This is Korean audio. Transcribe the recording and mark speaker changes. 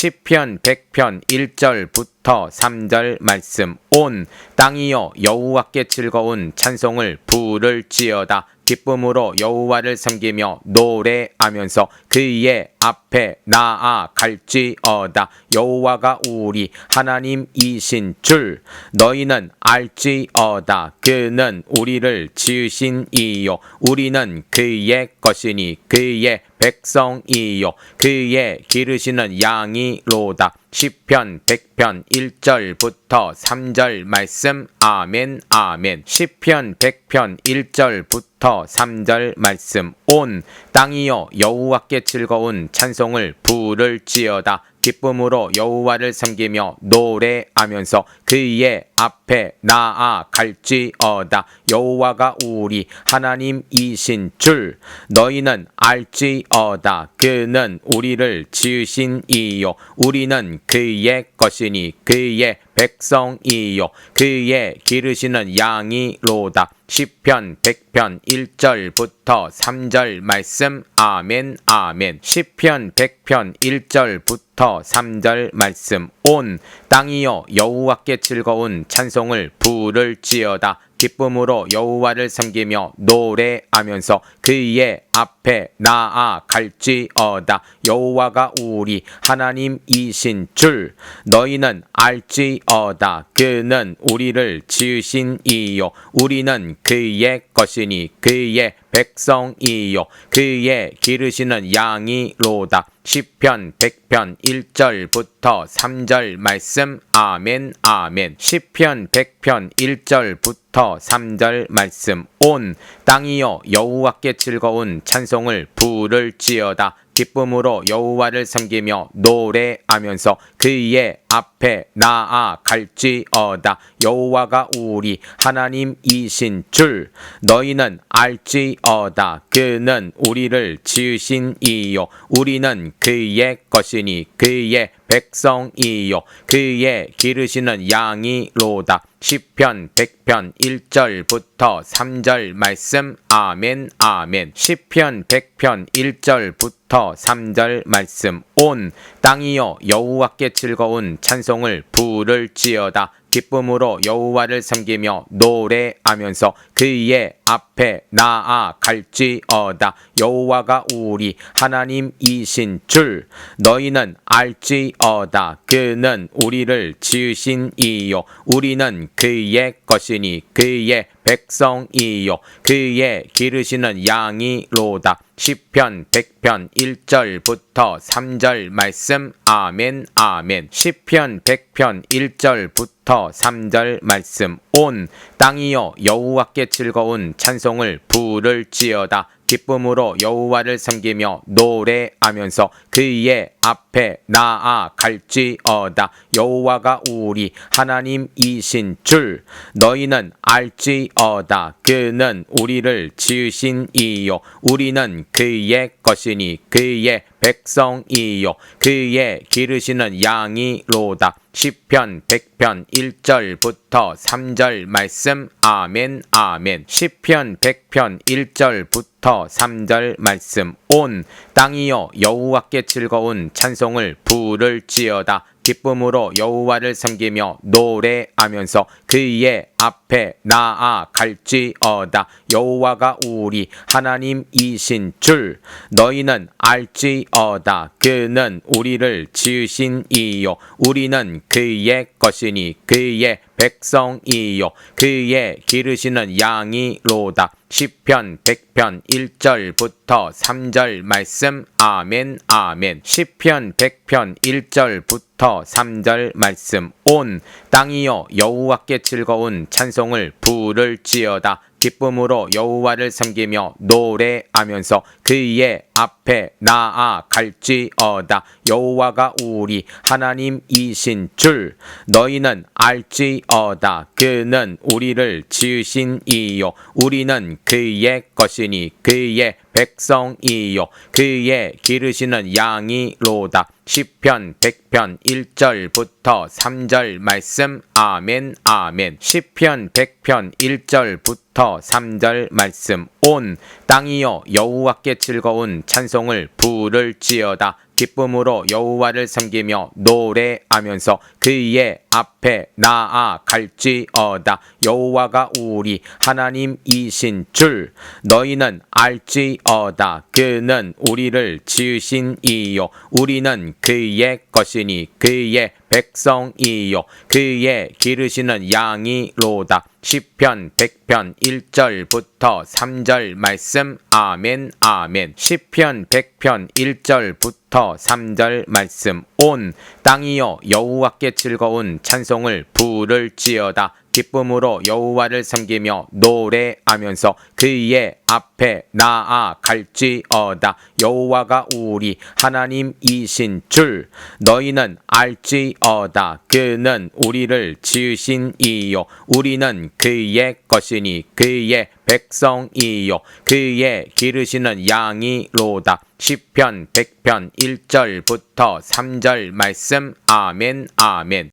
Speaker 1: 시편 100편 1절부터 3절 말씀. 온 땅이여 여호와께 즐거운 찬송을 부를지어다. 기쁨으로 여호와를 섬기며 노래하면서 그의 앞에 나아갈지어다. 여호와가 우리 하나님이신 줄 너희는 알지어다. 그는 우리를 지으신 이요. 우리는 그의 것이니 그의 백성이요. 그의 기르시는 양이로다 시편 100편 1절부터 3절 말씀. 아멘 아멘. 시편 100편 1절부터 3절 말씀. 온 땅이여 여호와께 즐거운 찬송을 부를 지어다 기쁨으로 여호와를 섬기며 노래하면서 그의 앞에 나아갈지어다. 여호와가 우리 하나님이신 줄 너희는 알지어다. 그는 우리를 지으신 이요. 우리는 그의 것이니 그의 백성이요. 그의 기르시는 양이로다. 시편 100편 1절부터 3절 말씀. 아멘 아멘. 시편 100편 1절부터 3절 말씀. 온 땅이여 여호와께 즐거운 찬송을 부를 지어다. 기쁨으로 여호와를 섬기며 노래하면서 그의 앞에 나아갈지어다. 여호와가 우리 하나님이신 줄 너희는 알지어다. 그는 우리를 지으신 이요. 우리는 그의 것이니 그의 백성이요. 그의 기르시는 양이로다. 시편 100편 1절부터 3절 말씀. 아멘 아멘. 시편 100편 1절부터 3절 말씀. 온 땅이여 여호와께 즐거운 찬송을 부를지어다 기쁨으로 여호와를 섬기며 노래하면서 그의 앞에 나아갈지어다. 여호와가 우리 하나님이신 줄 너희는 알지어다. 그는 우리를 지으신 이요. 우리는 그의 것이니 그의 백성이요. 그의 기르시는 양이로다. 시편 100편 1절부터 3절 말씀. 아멘 아멘. 시편 100편 1절부터 3절 말씀. 온 땅이여 여호와께 즐거운 찬송을 부를 지어다 기쁨으로 여호와를 섬기며 노래하면서 그의 앞에 나아갈지어다. 여호와가 우리 하나님이신 줄 너희는 알지어다. 그는 우리를 지으신 이요. 우리는 그의 것이니 그의 백성이요. 그의 기르시는 양이로다. 시편 100편 1절부터 3절 말씀. 아멘 아멘. 시편 100편 1절부터 3절 말씀. 온 땅이여 여호와께 즐거운 찬송을 부를 지어다 기쁨으로 여호와를 섬기며 노래하면서 그의 앞에 나아갈지어다. 여호와가 우리 하나님이신 줄 너희는 알지어다. 그는 우리를 지으신 이요. 우리는 그의 것이니 그의 백성이요. 그의 기르시는 양이로다. 시편 100편 1절부터 3절 말씀. 아멘 아멘. 시편 100편 1절부터 3절 말씀. 온 땅이여 여호와께 즐거운 찬송을 부를지어다 기쁨으로 여호와를 섬기며 노래하면서 그의 앞에 나아갈지어다. 여호와가 우리 하나님이신 줄 너희는 알지어다. 그는 우리를 지으신 이요. 우리는 그의 것이니 그의 백성이요. 그의 기르시는 양이로다. 시편 100편 1절부터 3절 말씀. 아멘 아멘. 시편 100편 1절부터 3절 말씀. 온 땅이여 여호와께 즐거운 찬송을 부를지어다 기쁨으로 여호와를 섬기며 노래하면서 그의 앞에 나아갈지어다. 여호와가 우리 하나님이신 줄 너희는 알지어다. 그는 우리를 지으신 이요. 우리는 그의 것이니 그의 백성이요. 그의 기르시는 양이로다. 시편 100편 1절부터 3절 말씀. 아멘 아멘. 시편 100편 1절부터 1절부터 3절 말씀. 온 땅이여 여호와께 즐거운 찬송을 부를지어다. 기쁨으로 여호와를 섬기며 노래하면서 그의 앞에 나아갈지어다. 여호와가 우리 하나님이신 줄 너희는 알지어다. 그는 우리를 지으신 이요. 우리는 그의 것이니 그의 백성이요. 그의 기르시는 양이로다. 시편 100편 1절부터 3절 말씀. 아멘 아멘. 시편 100편 1절부터 3절 말씀. 온 땅이여 여호와께 즐거운 찬송을 부를 지어다. 기쁨으로 여호와를 섬기며 노래하면서 그의 앞에 나아갈지어다. 여호와가 우리 하나님이신 줄 너희는 알지어다. 그는 우리를 지으신 이요. 우리는 그의 것이니 그의 백성이요. 그의 기르시는 양이로다 시편 100편 1절부터 3절 말씀. 아멘 아멘